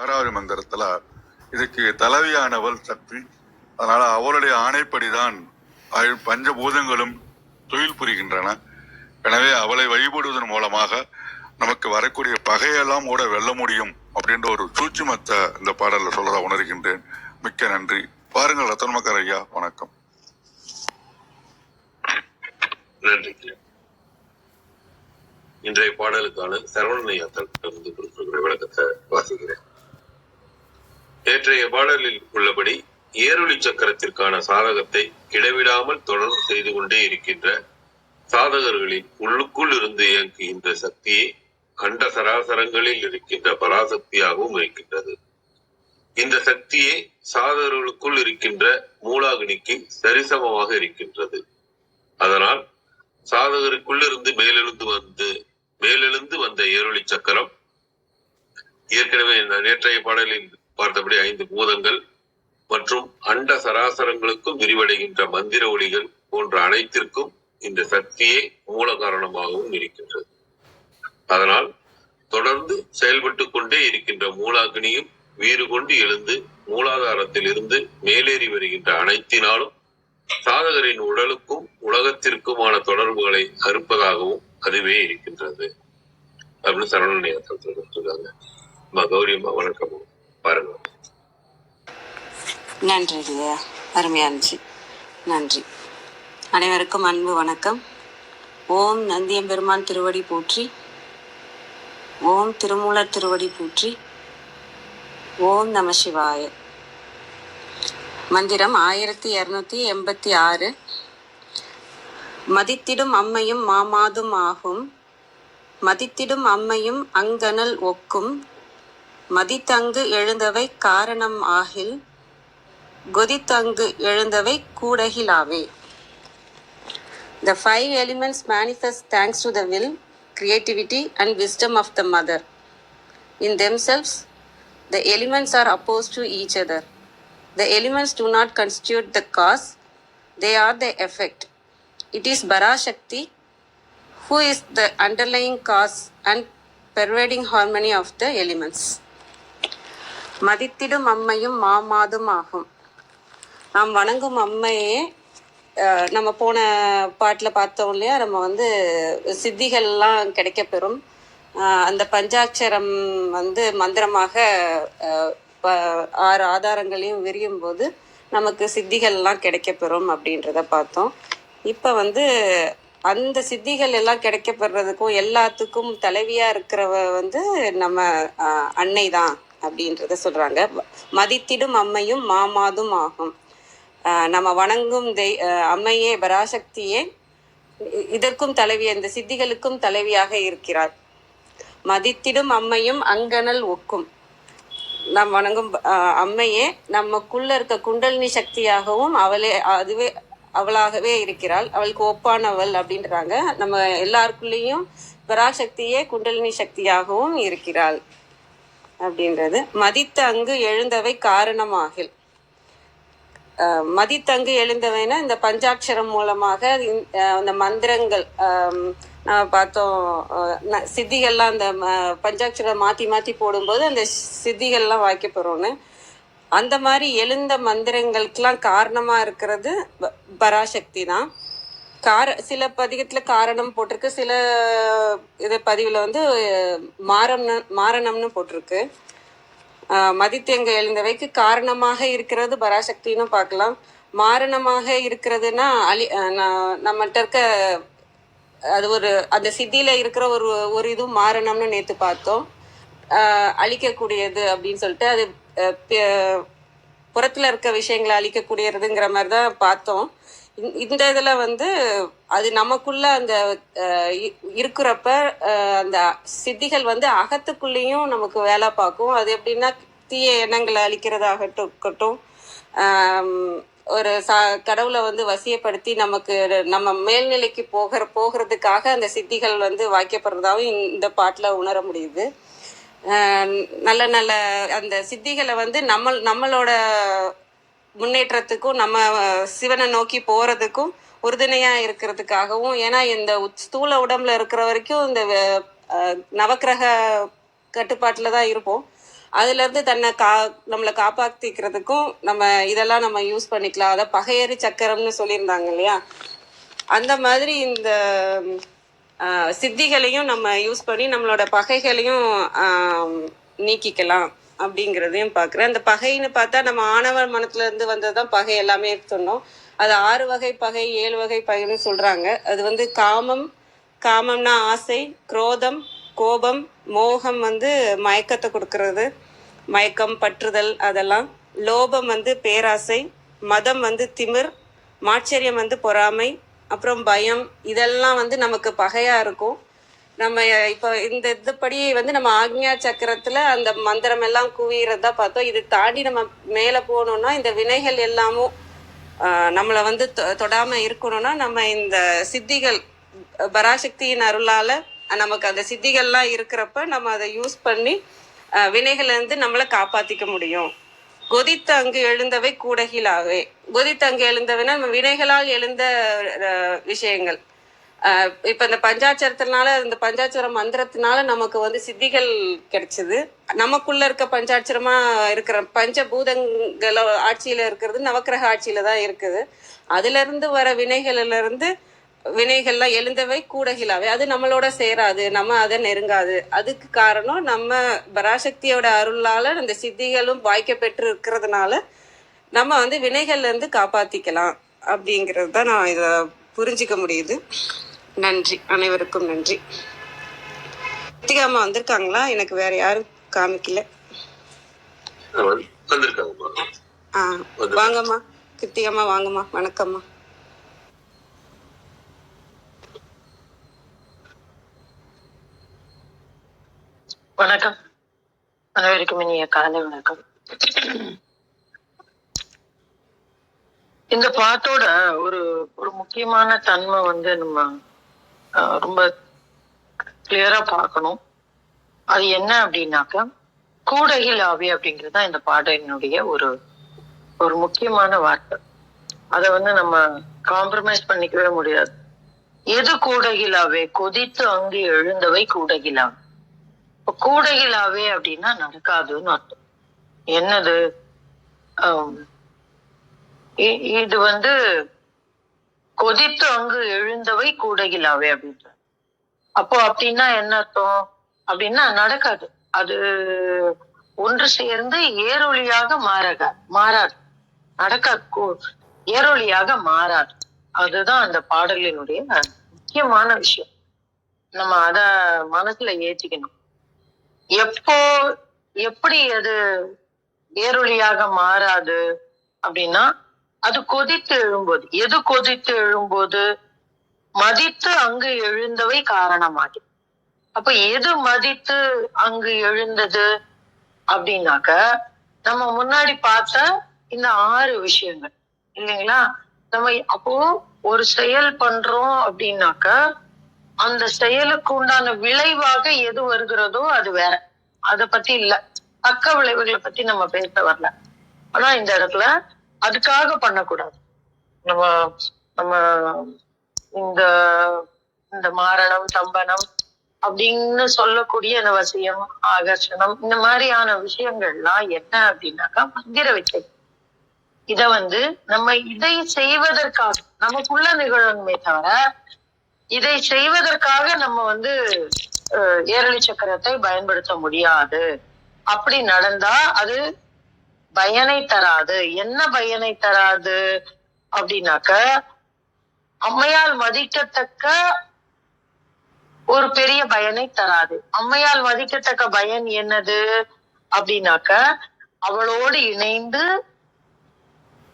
ஆறாவது மந்திரத்துல இதுக்கு தலைவியானவள் சக்தி. அதனால அவளுடைய ஆணைப்படிதான் பஞ்சபூதங்களும் தொழில் புரிகின்றன. எனவே அவளை வழிபடுவதன் மூலமாக நமக்கு வரக்கூடிய பகையெல்லாம் கூட வெல்ல முடியும் அப்படின்ற ஒரு சூட்சுமத்தை இந்த பாடலில் சொல்லதா உணர்கின்றேன். மிக்க நன்றி. பாருங்கள் ரத்தன்மக்கர் ஐயா வணக்கம். நன்றி. இன்றைய பாடலுக்கான சரவணனையா தரப்பிலிருந்து கொடுத்திருக்கிற விளக்கத்தை வாசிக்கிறேன். நேற்றைய பாடலில் உள்ளபடி ஏரொளி சக்கரத்திற்கான சாதகத்தை இடைவிடாமல் தொடர்ந்து செய்து கொண்டே இருக்கின்ற சாதகர்களின் உள்ளுக்குள் இருந்து இயங்குகின்ற சக்தியை கண்ட சராசரங்களில் இருக்கின்ற பராசக்தியாகவும் இருக்கின்றது. இந்த சக்தியே சாதகர்களுக்குள் இருக்கின்ற மூலாகினிக்கு சரிசமமாக இருக்கின்றது. அதனால் சாதகருக்குள்ளிருந்து மேலெழுந்து வந்து மேலெழுந்து வந்த ஏரொளி சக்கரம் ஏற்கனவே நேற்றைய பாடலில் பார்த்தபடி ஐந்து பூதங்கள் மற்றும் அண்ட சராசரங்களுக்கும் விரிவடைகின்ற மந்திர ஒளிகள் போன்ற அனைத்திற்கும் இந்த சக்தியே மூல காரணமாகவும் இருக்கின்றது. அதனால் தொடர்ந்து செயல்பட்டு கொண்டே இருக்கின்ற மூலாகினியும் வீறு கொண்டு எழுந்து மூலாதாரத்தில் இருந்து மேலேறி வருகின்ற அனைத்தினாலும் சாதகரின் உடலுக்கும் உலகத்திற்குமான தொடர்புகளை அறுப்பதாகவும் அதுவே இருக்கின்றது. அப்படின்னு சரவணனியத்தில் சொல்லிருக்காங்க கௌரியம்மா வணக்கம். பாருங்க. நன்றி ஐயா அருமையா இருந்துச்சு. நன்றி. அனைவருக்கும் அன்பு வணக்கம். ஓம் நந்தியம்பெருமான் திருவடி போற்றி. ஓம் திருமூலர் திருவடி போற்றி. ஓம் நம சிவாய. மந்திரம் ஆயிரத்தி இரநூத்தி எண்பத்தி ஆறு. மதித்திடும் அம்மையும் மாமாதும் ஆகும். மதித்திடும் அம்மையும் அங்கனல் ஒக்கும். மதித்தங்கு எழுந்தவை காரணம் ஆகில் கொதித்தங்கு எழுந்தவை கூடகிலாவே The five elements manifest thanks to the will, creativity, and wisdom of the mother. In themselves, the elements are opposed to each other. The elements do not constitute the cause, they are the effect. It is Barashakti who is the underlying cause and pervading harmony of the elements. மதித்திடும் அம்மையும் மாமாதும் ஆகும். நாம் வணங்கும் அம்மையே நம்ம போன பாட்டில் பார்த்தோம் இல்லையா? நம்ம வந்து சித்திகள்லாம் கிடைக்கப்பெறும். அந்த பஞ்சாட்சரம் வந்து மந்திரமாக ஆறு ஆதாரங்களையும் விரியும் போது நமக்கு சித்திகள்லாம் கிடைக்கப்பெறும் அப்படின்றத பார்த்தோம். இப்போ வந்து அந்த சித்திகள் எல்லாம் கிடைக்கப்படுறதுக்கும் எல்லாத்துக்கும் தலைவியா இருக்கிறவ வந்து நம்ம அன்னை தான் அப்படின்றத சொல்றாங்க. மதித்திடும் அம்மையும் மாமாதும் ஆகும். ஆஹ் நம்ம வணங்கும் தெய் அம்மையே பராசக்தியே இதற்கும் தலைவி இந்த சித்திகளுக்கும் தலைவியாக இருக்கிறார். மதித்திடும் அம்மையும் அங்கனல் ஒக்கும். நாம் வணங்கும் அம்மையே நமக்குள்ள இருக்க குண்டலினி சக்தியாகவும் அவளே அதுவே அவளாகவே இருக்கிறாள். அவளுக்கு ஒப்பானவள் அப்படின்றாங்க. நம்ம எல்லாருக்குள்ளேயும் பராசக்தியே குண்டலினி சக்தியாகவும் இருக்கிறாள். அப்படின்றது. மதித்த அங்கு எழுந்தவை காரணமாகில். மதித்தங்கு எழுந்தவைனா இந்த பஞ்சாட்சரம் மூலமாக அந்த மந்திரங்கள் நம்ம பார்த்தோம் சித்திகள்லாம் அந்த பஞ்சாட்சரம் மாற்றி மாற்றி போடும்போது அந்த சித்திகள்லாம் வாய்க்கப்படுறோன்னு அந்த மாதிரி எழுந்த மந்திரங்களுக்கெல்லாம் காரணமாக இருக்கிறது ப- பராசக்தி தான். கார சில பதிகத்தில் காரணம் போட்டிருக்கு. சில இது பதிவில் வந்து மாறம்னு மாரணம்னு போட்டிருக்கு. மதித்தேங்க எழுந்தவைக்கு காரணமாக இருக்கிறது பராசக்தின்னு பார்க்கலாம். மாரணமாக இருக்கிறதுனா அழி நம்மகிட்ட இருக்க அது ஒரு அந்த சித்தியில இருக்கிற ஒரு ஒரு இதுவும் மாறணும்னு நேத்து பார்த்தோம். அழிக்கக்கூடியது அப்படின்னு சொல்லிட்டு அது புறத்துல இருக்க விஷயங்களை அழிக்கக்கூடியதுங்கிற மாதிரி தான் பார்த்தோம். இந்த- இந்த வந்து அது நமக்குள்ள அந்த இ- இருக்கிறப்ப அந்த சித்திகள் வந்து அகத்துக்குள்ளேயும் நமக்கு வேலை பார்க்கும். அது எப்படின்னா தீய எண்ணங்களை அழிக்கிறதாகட்டும் இருக்கட்டும் ஒரு சா கடவுளை வந்து வசியப்படுத்தி நமக்கு நம்ம மேல்நிலைக்கு போகிற போகிறதுக்காக அந்த சித்திகள் வந்து வாய்க்கப்படுறதாகவும் இந்த பாட்டில் உணர முடியுது. நல்ல நல்ல அந்த சித்திகளை வந்து நம்ம நம்மளோட முன்னேற்றத்துக்கும் நம்ம சிவனை நோக்கி போறதுக்கும் உறுதுணையா இருக்கிறதுக்காகவும் ஏன்னா இந்த ஸ்தூல உடம்புல இருக்கிற வரைக்கும் இந்த நவக்கிரக கட்டுப்பாட்டில் தான் இருப்போம். அதுல இருந்து தன்னை கா நம்மளை காப்பாத்திக்கிறதுக்கும் நம்ம இதெல்லாம் நம்ம யூஸ் பண்ணிக்கலாம். அதை பகையறி சக்கரம்னு சொல்லியிருந்தாங்க இல்லையா? அந்த மாதிரி இந்த சித்திகளையும் நம்ம யூஸ் பண்ணி நம்மளோட பகைகளையும் நீக்கிக்கலாம். அப்படிங்கிறதையும் பார்க்குறேன். அந்த பகைன்னு பார்த்தா நம்ம ஆணவர் மனத்துல இருந்து வந்ததுதான் பகை எல்லாமே சொன்னோம். அது ஆறு வகை பகை ஏழு வகை பகைன்னு சொல்றாங்க. அது வந்து காமம் காமம்னா ஆசை குரோதம் கோபம் மோகம் வந்து மயக்கத்தை கொடுக்கறது. மயக்கம் பற்றுதல் அதெல்லாம். லோபம் வந்து பேராசை மதம் வந்து திமிர் மாச்சரியம் வந்து பொறாமை அப்புறம் பயம் இதெல்லாம் வந்து நமக்கு பகையாக இருக்கும். நம்ம இப்போ இந்த இதுபடி வந்து நம்ம ஆக்ஞா சக்கரத்துல அந்த மந்திரம் எல்லாம் குவியறதா பார்த்தோம். இது தாண்டி நம்ம மேல போனோம்னா இந்த வினைகள் எல்லாமும் நம்மளை வந்து தொ- தொடாம இருக்கணும்னா நம்ம இந்த சித்திகள் பராசக்தியின் அருளால நமக்கு அந்த சித்திகள்லாம் இருக்கிறப்ப நம்ம அதை யூஸ் பண்ணி வினைகளை வினைகள்ல இருந்து நம்மளை காப்பாத்திக்க முடியும். கொதித்து அங்கு எழுந்தவை கூடகிலாவே. கொதித்து அங்கு எழுந்தவைனா நம்ம வினைகளால் எழுந்த விஷயங்கள். இப்ப இந்த பஞ்சாட்சரத்தினால இந்த பஞ்சாட்சர மந்திரத்தினால நமக்கு வந்து சித்திகள் கிடைச்சது. நமக்குள்ள இருக்க பஞ்சாட்சரமா இருக்கிற பஞ்சபூதங்கள ஆட்சியில இருக்கிறது நவக்கிரக ஆட்சியில தான் இருக்குது. அதுல இருந்து வர வினைகள்ல இருந்து வினைகள்லாம் எழுந்தவை கூடகிலாவே. அது நம்மளோட சேராது நம்ம அதை நெருங்காது. அதுக்கு காரணம் நம்ம பராசக்தியோட அருளால அந்த சித்திகளும் வாய்க்க பெற்று இருக்கிறதுனால நம்ம வந்து வினைகள்ல இருந்து காப்பாத்திக்கலாம் அப்படிங்கிறது தான் நான் இதை புரிஞ்சுக்க முடியுது. நன்றி. அனைவருக்கும் நன்றி. கிருத்திகா அம்மா வந்திருக்காங்களா? எனக்கு வேற யாரும் காமிக்கல. ஆ வாங்கம்மா. கிருத்திகா அம்மா வாங்கம்மா. வணக்கம்மா. வணக்கம். அனைவருக்கும் இனிய காலை வணக்கம். இந்த பாட்டோட ஒரு ஒரு முக்கியமான தன்மை வந்து நம்ம ரொம்ப கிளியரா பார்க்கணும். அது என்ன அப்படின்னாக்கா கூடையில் ஆவி அப்படிங்கிறது தான் இந்த பாடலினுடைய ஒரு ஒரு முக்கியமான வார்த்தை. அதை வந்து நம்ம காம்ப்ரமைஸ் பண்ணிக்கவே முடியாது. எது கூடகிலாவே கொதித்து அங்கு எழுந்தவை கூடையிலாவே கூடகிலாவே அப்படின்னா நடக்காதுன்னு அர்த்தம். என்னது? இது வந்து கொதித்து அங்கு எழுந்தவை கூடகிலாவே அப்படின்ற அப்போ அப்படின்னா என்ன அர்த்தம்? அப்படின்னா நடக்காது. அது ஒன்று சேர்ந்து ஏரொளியாக மாறாக மாறாது. நடக்காது. கூ- மாறாது. அதுதான் அந்த பாடலினுடைய முக்கியமான விஷயம். நம்ம அத மனசுல ஏற்றிக்கணும் எப்போ எப்படி அது ஏரொளியாக மாறாது அப்படின்னா அது கொதித்து எழும்போது. எது கொதித்து எழும்போது? மதித்து அங்கு எழுந்தவை காரணமாகி. அப்ப எது மதித்து அங்கு எழுந்தது? அப்படின்னாக்க நம்ம முன்னாடி பார்த்த இந்த ஆறு விஷயங்கள். இல்லைங்களா? நம்ம அப்போ ஒரு செயல் பண்றோம் அப்படின்னாக்க அந்த செயலுக்கு உண்டான விளைவாக எது வருகிறதோ அது வேற. அத பத்தி இல்ல. பக்க விளைவுகளை பத்தி நம்ம பேச வரல. ஆனா இந்த இடத்துல அதுக்காக பண்ணக்கூடாது. நம்ம நம்ம இந்த இந்த மாரணம் தம்பனம் அப்படின்னு சொல்லக்கூடிய இந்த வசியம் ஆகர்ஷணம் இந்த மாதிரியான விஷயங்கள்லாம் என்ன அப்படின்னாக்கா மந்திர வித்தை. இத வந்து நம்ம இதை செய்வதற்காக நமக்குள்ள நிகழணுமே தவிர இதை செய்வதற்காக நம்ம வந்து ஏரளி சக்கரத்தை பயன்படுத்த முடியாது. அப்படி நடந்தா அது பயனை தராது. என்ன பயனை தராது? அப்படின்னாக்க அம்மையால் மதிக்கத்தக்க ஒரு பெரிய பயனை தராது. அம்மையால் மதிக்கத்தக்க பயன் என்னது? அப்படின்னாக்க அவளோடு இணைந்து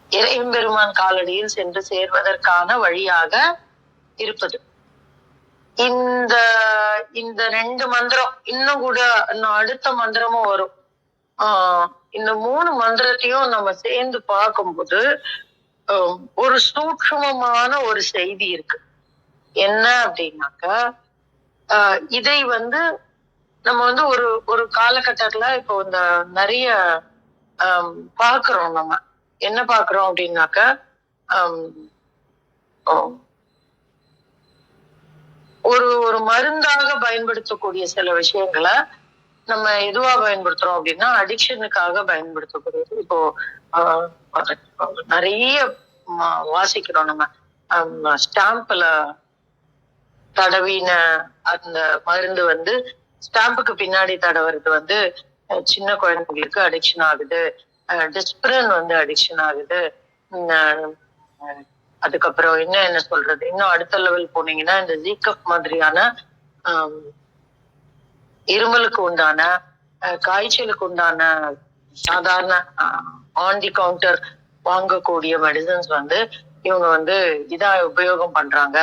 இறையம்பெருமான் காலடியில் சென்று சேர்வதற்கான வழியாக இருப்பது. இந்த இந்த ரெண்டு மந்திரம் இன்னும் கூட இன்னும் அடுத்த மந்திரமும் வரும். ஆஹ் இந்த மூணு மந்திரத்தையும் நம்ம சேர்ந்து பார்க்கும்போது ஒரு சூக்ஷமமான ஒரு செய்தி இருக்கு. என்ன அப்படின்னாக்க ஆஹ் இதை வந்து நம்ம வந்து ஒரு ஒரு காலகட்டத்துல இப்போ இந்த நிறைய பாக்குறோம் நம்ம. என்ன பாக்குறோம் அப்படின்னாக்க ஒரு ஒரு மருந்தாக பயன்படுத்தக்கூடிய சில விஷயங்களை நம்ம எதுவா பயன்படுத்துறோம் அப்படின்னா அடிக்ஷனுக்காக பயன்படுத்தக்கூடியது இப்போ நிறைய வாசிக்கிறோம் நம்ம. ஸ்டாம்ப்ல தடவின அந்த மருந்து வந்து ஸ்டாம்புக்கு பின்னாடி தடவுறது வந்து சின்ன குழந்தைங்களுக்கு அடிக்ஷன் ஆகுது. டிஸ்பிரன் வந்து அடிக்ஷன் ஆகுது. அதுக்கப்புறம் இன்னும் என்ன சொல்றது? இன்னும் அடுத்த லெவல் போனீங்கன்னா இந்த ஜீக்கப் மாதிரியான இருமலுக்கு உண்டான அஹ், காய்ச்சலுக்கு உண்டான சாதாரண ஆன் தி கவுண்டர் வாங்கக்கூடிய மெடிசன்ஸ் வந்து இவங்க வந்து இதா உபயோகம் பண்றாங்க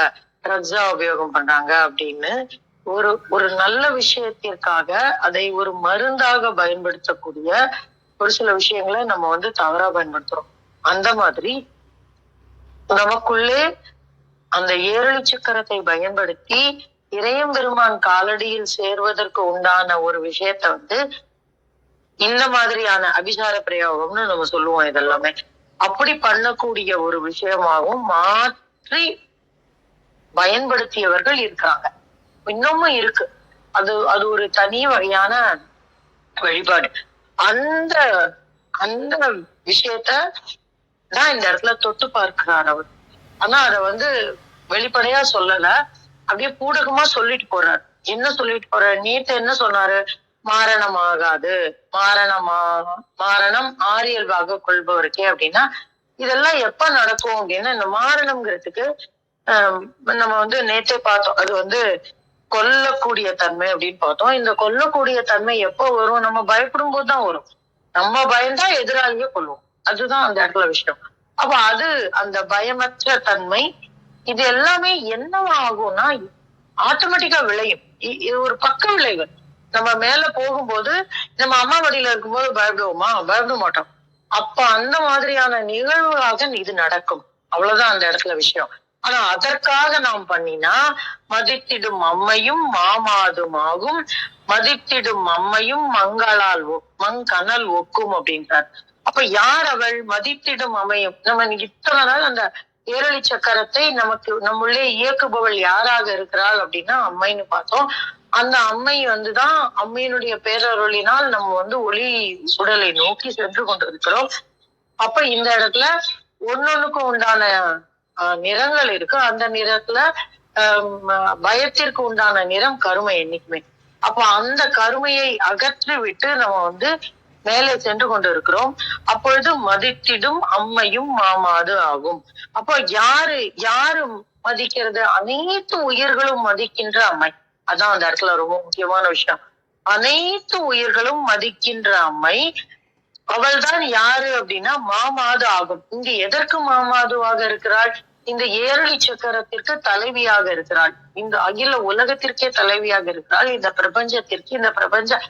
ட்ரக்ஸா உபயோகம் பண்றாங்க அப்படின்னு ஒரு ஒரு நல்ல விஷயத்திற்காக அதை ஒரு மருந்தாக பயன்படுத்தக்கூடிய ஒரு சில விஷயங்களை நம்ம வந்து தவறா பயன்படுத்துறோம். அந்த மாதிரி நமக்குள்ளே அந்த ஏரளி சக்கரத்தை பயன்படுத்தி இறையம் பெருமான் காலடியில் சேர்வதற்கு உண்டான ஒரு விஷயத்த வந்து இந்த மாதிரியான அபிசார பிரயோகம்னு நம்ம சொல்லுவோம் இதெல்லாமே. அப்படி பண்ணக்கூடிய ஒரு விஷயமாகவும் மாற்றி பயன்படுத்தியவர்கள் இருக்கிறாங்க. இன்னமும் இருக்கு. அது அது ஒரு தனி வகையான வழிபாடு. அந்த அந்த விஷயத்த தான் இந்த இடத்துல தொட்டு பார்க்கிறார் அவர். ஆனா அத வந்து வெளிப்படையா சொல்லல. அப்படியே பூடகமா சொல்லிட்டு போறாரு. என்ன சொல்லிட்டு போறாரு? நேத்து என்ன சொன்னாரு? மாரணம் ஆகாது மாரணமா மாரணம் ஆரியல்வாக கொள்பவருக்கே அப்படின்னா இதெல்லாம் எப்ப நடக்கும் அப்படின்னா இந்த மாரணம்ங்கிறதுக்கு நம்ம வந்து நேத்தே பார்த்தோம். அது வந்து கொல்லக்கூடிய தன்மை அப்படின்னு பார்த்தோம். இந்த கொல்லக்கூடிய தன்மை எப்போ வரும்? நம்ம பயப்படும் போதுதான் வரும். நம்ம பயந்தா எதிராளியே கொள்ளுவோம் அதுதான் அந்த இடத்துல விஷயம். அப்ப அது அந்த பயமற்ற தன்மை இது எல்லாமே என்னவாகும்னா ஆட்டோமேட்டிக்கா விளையும். இது ஒரு பக்க விளைவு. நம்ம மேல போகும்போது நம்ம அம்மா வழியில இருக்கும்போது பயப்படுவோமா? பயப்பட மாட்டோம். அப்ப அந்த மாதிரியான நிகழ்வுகளாக இது நடக்கும். அவ்வளவுதான் அந்த இடத்துல விஷயம். ஆனா அதற்காக நாம் பண்ணினா மதித்திடும் அம்மையும் மாமாதுமாகும் மதித்திடும் அம்மையும் மங்களால் ஒ- மங்கனல் ஒக்கும் அப்படின்றார். அப்ப யார் அவள்? மதித்திடும் அமையும் நம்ம இத்தனை நாள் அந்த ஏரளி சக்கரத்தை நமக்கு நம்முள்ளே இயக்குபவள் யாராக இருக்கிறாள் அப்படின்னா அம்மைன்னு பார்த்தோம். அந்த அம்மை வந்துதான் அம்மையினுடைய பேரருளினால் நம்ம வந்து ஒளி சுடலை நோக்கி சென்று கொண்டிருக்கிறோம். அப்ப இந்த இடத்துல ஒன்னொன்னுக்கும் உண்டான நிறங்கள் இருக்கு. அந்த நிறத்துல பயத்திற்கு உண்டான நிறம் கருமை என்னைக்குமே. அப்ப அந்த கருமையை அகற்றி விட்டு நம்ம வந்து மேலே சென்று கொண்டிருக்கிறோம். அப்பொழுது மதித்திடும் அம்மையும் மாமாது ஆகும். அப்போ யாரு யாரு மதிக்கிறது? அனைத்து உயிர்களும் மதிக்கின்ற அம்மை. அதான் அந்த இடத்துல ரொம்ப முக்கியமான விஷயம். அனைத்து உயிர்களும் மதிக்கின்ற அம்மை அவள் தான் யாரு அப்படின்னா மாமாது ஆகும். இங்க எதற்கு மாமாதுவாக இருக்கிறாள்? இந்த ஏழு சக்கரத்திற்கு தலைவியாக இருக்கிறாள். இந்த அகில உலகத்திற்கே தலைவியாக இருக்கிறாள். இந்த பிரபஞ்சத்திற்கு இந்த பிரபஞ்ச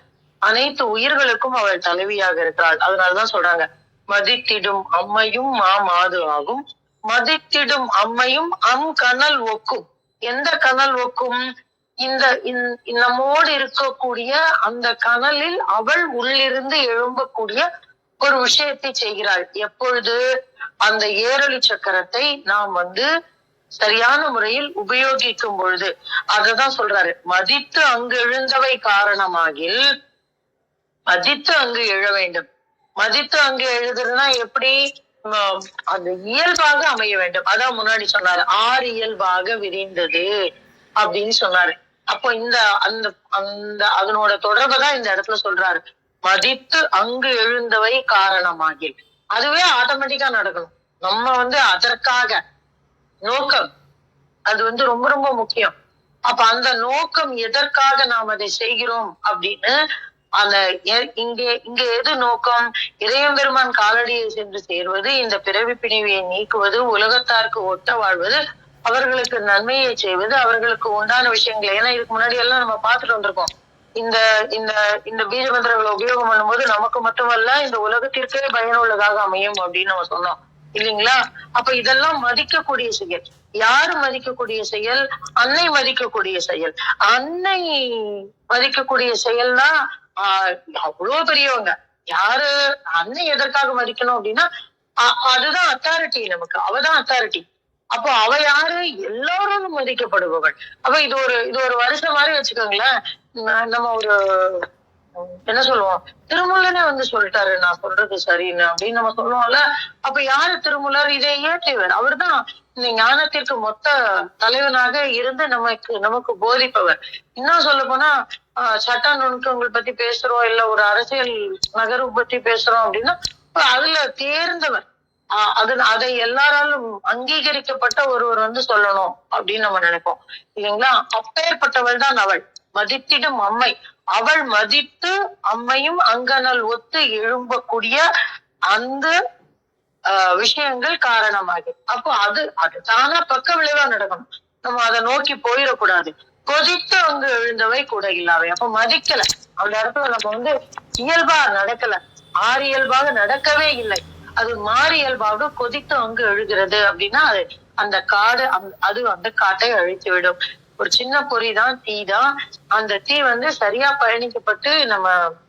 அனைத்து உயிர்களுக்கும் அவள் தலைவியாக இருக்கிறாள். அதனாலதான் சொல்றாங்க மதித்திடும் அம்மையும் மாமாது ஆகும். மதித்திடும் அம்மையும் அம் கனல் ஒக்கும். எந்த கனல் ஒக்கும்? இந்த இந்த- நம்மோடு இருக்கக்கூடிய அந்த கனலில் அவள் உள்ளிருந்து எழும்பக்கூடிய ஒரு விஷயத்தை செய்கிறாள். எப்பொழுது? அந்த ஏரளி சக்கரத்தை நாம் வந்து சரியான முறையில் உபயோகிக்கும் பொழுது. அததான் சொல்றாரு மதித்து அங்கு எழுந்தவை காரணமாகில் மதித்து அங்கு எழ வேண்டும். மதித்து அங்கு எழுதுறதுன்னா எப்படி? அந்த இயல்பாக அமைய வேண்டும். அதான் முன்னாடி சொன்னாரு. ஆறு இயல்பாக விரிந்தது அப்படின்னு சொன்னாரு. அப்போ இந்த அந்த அந்த அதனோட தொடர்பை தான் இந்த இடத்துல சொல்றாரு. மதித்து அங்கு எழுந்தவை காரணமாகில் அதுவே ஆட்டோமேட்டிக்கா நடக்கணும். நம்ம வந்து அதற்காக நோக்கம். அது வந்து ரொம்ப ரொம்ப முக்கியம். அப்ப அந்த நோக்கம் எதற்காக நாம் அதை செய்கிறோம் அப்படின்னு அந்த இங்கே இங்கே இங்க எது நோக்கம்? இறையம்பெருமான் காலடியை சென்று சேர்வது இந்த பிறவி பிணிவியை நீக்குவது உலகத்தாருக்கு ஒட்ட வாழ்வது அவர்களுக்கு நன்மையை செய்வது அவர்களுக்கு உண்டான விஷயங்களை. ஏன்னா இதுக்கு முன்னாடி எல்லாம் நம்ம பார்த்துட்டு வந்திருக்கோம். இந்த இந்த இந்த பீஜ மந்திரங்களை உபயோகம் பண்ணும்போது நமக்கு மட்டுமல்ல இந்த உலகத்திற்கே பயனுள்ளதாக அமையும் அப்படின்னு நம்ம சொன்னோம். இல்லைங்களா? அப்ப இதெல்லாம் மதிக்கக்கூடிய செயல். யாரு மதிக்கக்கூடிய செயல்? அன்னை மதிக்கக்கூடிய செயல். அன்னை மதிக்கக்கூடிய செயல்னா ஆஹ் அவ்வளவு பெரியவங்க. யாரு அண்ணன் எதற்காக மதிக்கணும் அப்படின்னா அ- அதுதான் அத்தாரிட்டி நமக்கு. அவதான் அத்தாரிட்டி அப்போ அவ யாரு? எல்லாரும் மதிக்கப்படுபவள். அப்ப இது ஒரு இது ஒரு வருஷம் மாதிரி வச்சுக்கோங்களேன். நம்ம ஒரு என்ன சொல்லுவோம்? திருமுலனே வந்து சொல்லிட்டாரு நான் சொல்றது சரின்னு அப்படின்னு நம்ம சொல்லுவோம்ல. அப்ப யாரு திருமுலர்? இதை இயற்றியவர். அவர்தான் இந்த ஞானத்திற்கு மொத்த தலைவனாக இருந்து நமக்கு நமக்கு போதிப்பவர். இன்னும் சொல்ல போனா சட்ட நுணுக்கங்கள் பத்தி பேசுறோம் இல்ல ஒரு அரசியல் நகர்வு பத்தி பேசுறோம் அப்படின்னா அதுல தேர்ந்தவர். ஆஹ் அது அதை எல்லாராலும் அங்கீகரிக்கப்பட்ட ஒருவர் வந்து சொல்லணும் அப்படின்னு நம்ம நினைப்போம். இல்லைங்களா? அப்பேற்பட்டவள் தான் அவள். மதித்திடும் அம்மை. அவள் மதித்து அம்மையும் அங்கனல் ஒத்து எழும்பக்கூடிய அந்த விஷயங்கள் காரணமாகி அப்போ அது அது தானா பக்க விளைவா நடக்கணும் நம்ம அதை நோக்கி போயிடக்கூடாது. கொதித்து அங்கு எழுந்தவை கூட இல்லாவை அப்ப மதிக்கல. அந்த இடத்துல நம்ம வந்து இயல்பா நடக்கல. ஆறு இயல்பாக நடக்கவே இல்லை. அது மாறி இயல்பாக கொதித்து அங்கு எழுகிறது அப்படின்னா அது அந்த காடு அது அந்த காட்டை அழித்து விடும் ஒரு சின்ன பொறி தான் தீ தான். அந்த தீ வந்து சரியா பயணிக்கப்பட்டு நம்ம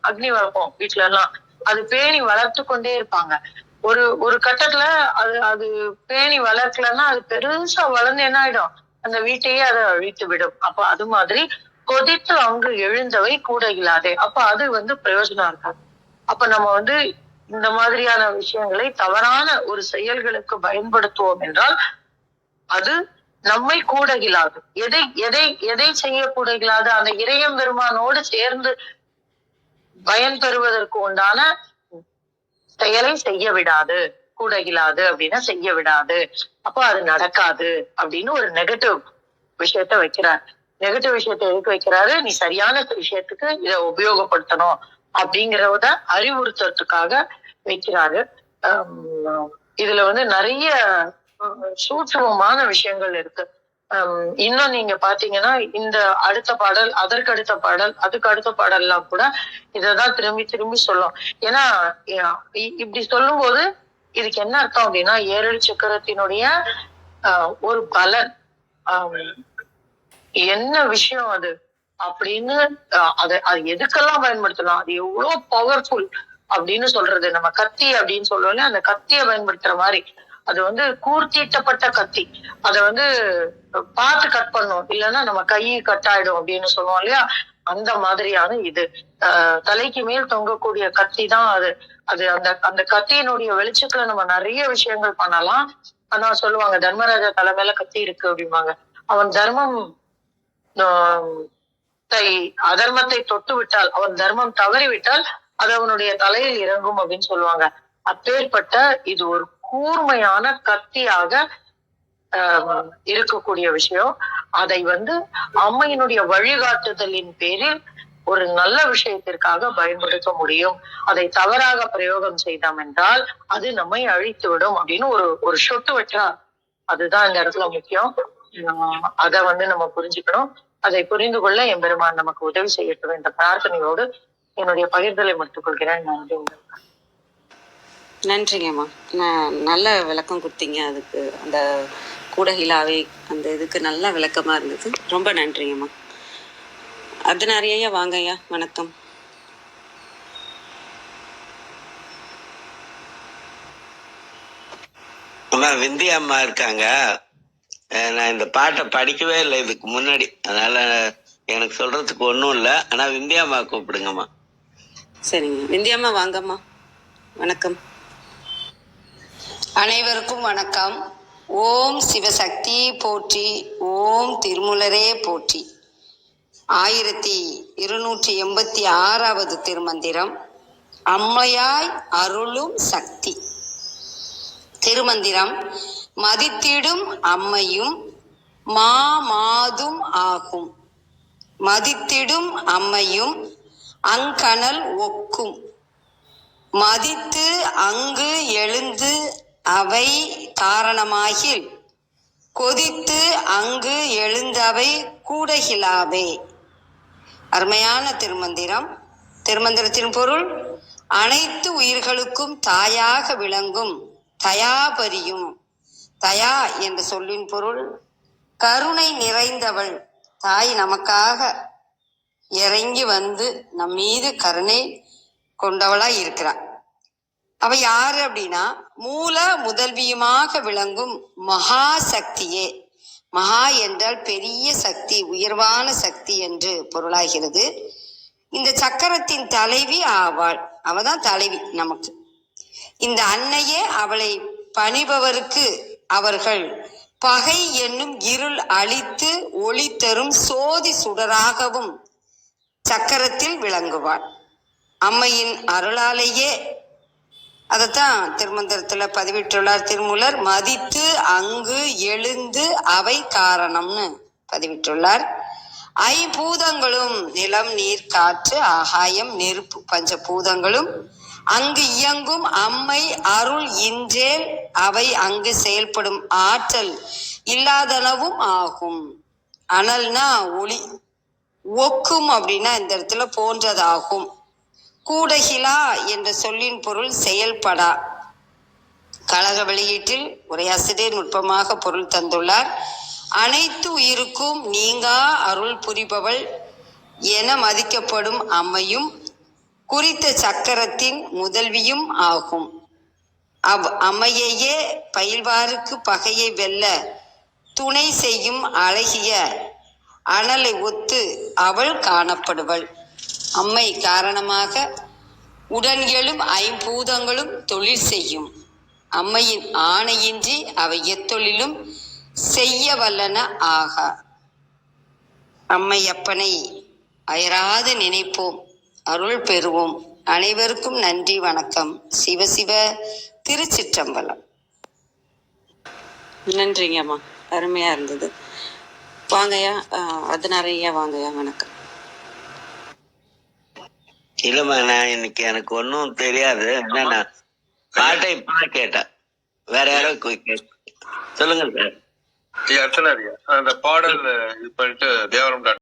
அக்னி வளர்ப்போம் வீட்டுல எல்லாம் அது பேணி வளர்த்து கொண்டே இருப்பாங்க. ஒரு ஒரு கட்டத்துல அது அது பேணி வளர்க்கலன்னா அது பெருசா வளர்ந்து என்ன ஆயிடும்? அந்த வீட்டையே அதை அழித்து விடும். அப்ப அது மாதிரி கொதித்து அங்கு எழுந்தவை கூட இல்லாதே. அப்ப அது வந்து பிரயோஜனம் இருக்காது. அப்ப நம்ம வந்து இந்த மாதிரியான விஷயங்களை தவறான ஒரு செயல்களுக்கு பயன்படுத்துவோம் என்றால் அது நம்மை கூட எதை எதை எதை செய்யக்கூடகிலாது அந்த இறையம் பெருமானோடு சேர்ந்து பயன் பெறுவதற்கு உண்டான செயலை செய்ய விடாது. கூட இல்லாது அப்படின்னா செய்ய விடாது. அப்போ அது நடக்காது அப்படின்னு ஒரு நெகட்டிவ் விஷயத்த வைக்கிறார். நெகட்டிவ் விஷயத்த எதுக்கு வைக்கிறாரு? நீ சரியான விஷயத்துக்கு இதை உபயோகப்படுத்தணும் அப்படிங்கிறத அறிவுறுத்துறதுக்காக வைக்கிறாரு. இதுல வந்து நிறைய சூட்சமமான விஷயங்கள் இருக்கு. இன்னும் நீங்க பாத்தீங்கன்னா இந்த அடுத்த பாடல் அதற்கு அடுத்த பாடல் அதுக்கு அடுத்த பாடல்லாம் கூட இததான் திரும்பி திரும்பி சொல்லும். ஏன்னா இப்படி சொல்லும் போது இதுக்கு என்ன அர்த்தம் அப்படின்னா ஏழு சக்கரத்தினுடைய ஆஹ், ஒரு பலன். என்ன விஷயம் அது? அப்படின்னு அது அது எதுக்கெல்லாம் பயன்படுத்தலாம்? அது எவ்வளவு பவர்ஃபுல் அப்படின்னு சொல்றது. நம்ம கத்தி அப்படின்னு சொல்லுவோம்ல அந்த கத்தியை பயன்படுத்துற மாதிரி. அது வந்து கூர்த்தீட்டப்பட்ட கத்தி. அதை வந்து பார்த்து கட் பண்ணும். இல்லைன்னா நம்ம கை கட் ஆயிடும் அப்படின்னு சொல்லுவோம் இல்லையா? அந்த மாதிரியான இது. தலைக்கு மேல் தொங்கக்கூடிய கத்தி தான் அது. அது அந்த அந்த கத்தியினுடைய வெளிச்சத்துல நம்ம நிறைய விஷயங்கள் பண்ணலாம். ஆனா சொல்லுவாங்க தர்மராஜா தலை மேல கத்தி இருக்கு அப்படிம்பாங்க. அவன் தர்மம் ஆஹ் தை அதர்மத்தை தொட்டு விட்டால் அவன் தர்மம் தவறி விட்டால் அது அவனுடைய தலையில் இறங்கும் அப்படின்னு சொல்லுவாங்க. அப்பேற்பட்ட இது ஒரு கூர்மையான கத்தியாக இருக்கக்கூடிய விஷயம். அதை வந்து அம்மையினுடைய வழிகாட்டுதலின் பேரில் ஒரு நல்ல விஷயத்திற்காக பயன்படுத்த முடியும். அதை தவறாக பிரயோகம் செய்தோம் என்றால் அது நம்மை அழித்து விடும் அப்படின்னு ஒரு ஒரு சொட்டு வச்சா அதுதான் இந்த இடத்துல முக்கியம். ஆஹ் அதை வந்து நம்ம புரிஞ்சுக்கணும். அதை புரிந்து கொள்ள எம்பெருமான் நமக்கு உதவி செய்யட்டும் என்ற பிரார்த்தனையோடு என்னுடைய பகிர்தலை முடித்துக் கொள்கிறேன். நன்றி. நன்றிங்கம்மா. நான் நல்ல விளக்கம் கொடுத்தீங்க. அதுக்கு அந்த கூடகிலாவே அந்த இதுக்கு நல்ல விளக்கமாக இருந்தது. ரொம்ப நன்றிங்கம்மா. அது நிறைய வாங்கய்யா. வணக்கம். அம்மா விந்தியா அம்மா இருக்காங்க. நான் இந்த பாட்டை படிக்கவே இல்லை இதுக்கு முன்னாடி. அதனால எனக்கு சொல்றதுக்கு ஒன்றும் இல்லை. ஆனா விந்தியா அம்மா கூப்பிடுங்கம்மா. சரிங்க. விந்தியம்மா வாங்கம்மா. வணக்கம். அனைவருக்கும் வணக்கம். ஓம் சிவசக்தி போற்றி ஓம் திருமுலரே போற்றி. ஆயிரத்தி இருநூற்றி எண்பத்தி ஆறாவது திருமந்திரம் அம்மையாய் அருளும் சக்தி. திருமந்திரம் மதித்திடும் அம்மையும் மா மாதும் ஆகும். மதித்திடும் அம்மையும் அங்கனல் ஒக்கும். மதித்து அங்கு எழுந்து அவை காரணமாகில் கொதித்து அங்கு எழுந்தவை கூடகிலாவே அருமையான திருமந்திரம். திருமந்திரத்தின் பொருள் அனைத்து உயிர்களுக்கும் தாயாக விளங்கும் தயாபரியும் தயா என்ற சொல்லின் பொருள் கருணை நிறைந்தவள் தாய் நமக்காக இறங்கி வந்து நம் மீது கருணை கொண்டவளா இருக்கிறான் அவ யாரு அப்படின்னா மூல முதல்வியுமாக விளங்கும் மகா சக்தியே மகா என்றால் பெரிய சக்தி உயர்வான சக்தி என்று பொருளாகிறது. இந்த சக்கரத்தின் தலைவி ஆவாள். அவதான் தலைவி நமக்கு. இந்த அன்னையே அவளை பணிபவருக்கு அவர்கள் பகை என்னும் இருள் அழித்து ஒளி தரும் சோதி சுடராகவும் சக்கரத்தில் விளங்குவாள். அம்மையின் அருளாலேயே அதைத்தான் திருமந்திரத்துல பதிவிட்டுள்ளார் திருமூலர். மதித்து அங்கு எழுந்து அவை காரணம்னு பதிவிட்டுள்ளார். ஐம்பூதங்களும் நிலம் நீர் காற்று ஆகாயம் நெருப்பு பஞ்ச பூதங்களும் அங்கு இயங்கும் அம்மை அருள் இன்றேல் அவை அங்கு செயல்படும் ஆற்றல் இல்லாதனவும் ஆகும். அனல்னா ஒளி ஒக்கும் அப்படின்னா இந்த இடத்துல போன்றதாகும். கூடகிலா என்ற சொல்லின் பொருள் செயல்படா. கழக வெளியீட்டில் உரையாசிரியர் நுட்பமாக பொருள் தந்துள்ளார். அனைத்து உயிருக்கும் நீங்கா அருள் புரிபவள் என மதிக்கப்படும் அம்மையும் குறித்த சக்கரத்தின் முதல்வியும் ஆகும். அவ் அம்மையையே பயில்வாருக்கு பகையை வெல்ல துணை செய்யும் அழகிய அனலை ஒத்து அவள் காணப்படுவள். அம்மை காரணமாக உடன் எழும் ஐம்பூதங்களும் தொழில் செய்யும். அம்மையின் ஆணையின்றி அவை எத்தொழிலும் செய்ய வல்லன ஆகா. அம்மை அப்பனை அயராது நினைப்போம். அருள் பெறுவோம். அனைவருக்கும் நன்றி வணக்கம். சிவசிவ திருச்சிற்றம்பலம். நன்றிங்கம்மா. அருமையா இருந்தது. வாங்கய்யா நிறைய வாங்கய்யா வணக்கம். இல்லம்மா நான் இன்னைக்கு எனக்கு ஒன்றும் தெரியாது. என்னன்னா பாட்டை இப்பதான் கேட்டேன். வேற யாரோ கே- கே- சொல்லுங்க சார். அர்ச்சனா அந்த பாடல் இது பண்ணிட்டு தேவரம்